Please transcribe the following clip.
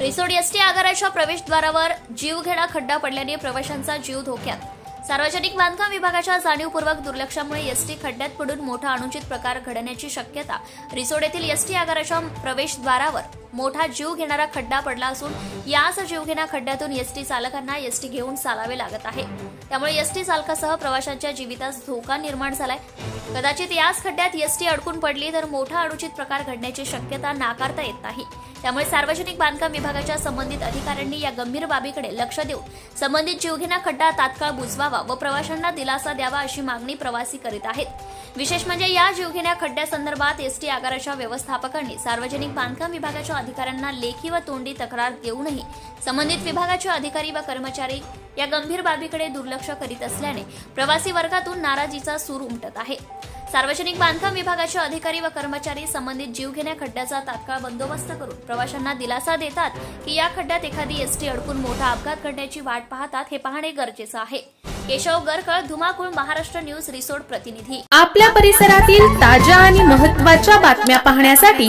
Risod ST आगाराच्या प्रवेशद्वारावर जीवघेणा खड्डा पडल्याने प्रवाशांचा जीव धोक्यात. सार्वजनिक बांधकाम विभागाच्या जाणीवपूर्वक दुर्लक्षामुळे एसटी खड्ड्यात पडून मोठा अनुचित प्रकार घडण्याची शक्यता रिसोड येथील एसटी आगाराच्या प्रवेशद्वारावर मोठा जीव घेणारा खड्डा पडला असून याच जीवघेण्या खड्ड्यातून एसटी चालकांना एसटी घेऊन चालावे लागत आहे. त्यामुळे एसटी चालकासह प्रवाशांच्या जीवितास धोका निर्माण झालाय. कदाचित याच खड्ड्यात एसटी अडकून पडली तर मोठा अनुचित प्रकार घडण्याची शक्यता नाकारता येत नाही. त्यामुळे सार्वजनिक बांधकाम विभागाच्या संबंधित अधिकाऱ्यांनी या गंभीर बाबीकडे लक्ष देऊन संबंधित जीवघेणा खड्डा तात्काळ बुजवावा व प्रवाशांना दिलासा द्यावा अशी मागणी प्रवासी करीत आहेत. विशेष म्हणजे या जीवघेण्या खड्ड्यासंदर्भात एसटी आगाराच्या व्यवस्थापकांनी सार्वजनिक बांधकाम विभागाच्या अधिकाऱ्यांना लेखी व तोंडी तक्रार देऊनही संबंधित विभागाचे अधिकारी व कर्मचारी या गंभीर बाबीकडे दुर्लक्ष करीत असल्याने प्रवासी वर्गातून नाराजीचा सूर उमटत आहे. सार्वजनिक बांधकाम विभागाचे अधिकारी व कर्मचारी संबंधित जीवघेण्या खड्ड्याचा तात्काळ बंदोबस्त करून प्रवाशांना दिलासा देतात की या खड्ड्यात एखादी एसटी अडकून मोठा अपघात घडण्याची वाट पाहतात हे पाहणे गरजेचं आहे. केशव गरकळ धुमाकूळ महाराष्ट्र न्यूज रिसोर्ट प्रतिनिधी. आपल्या परिसरातील ताज्या आणि महत्त्वाच्या बातम्या पाहण्यासाठी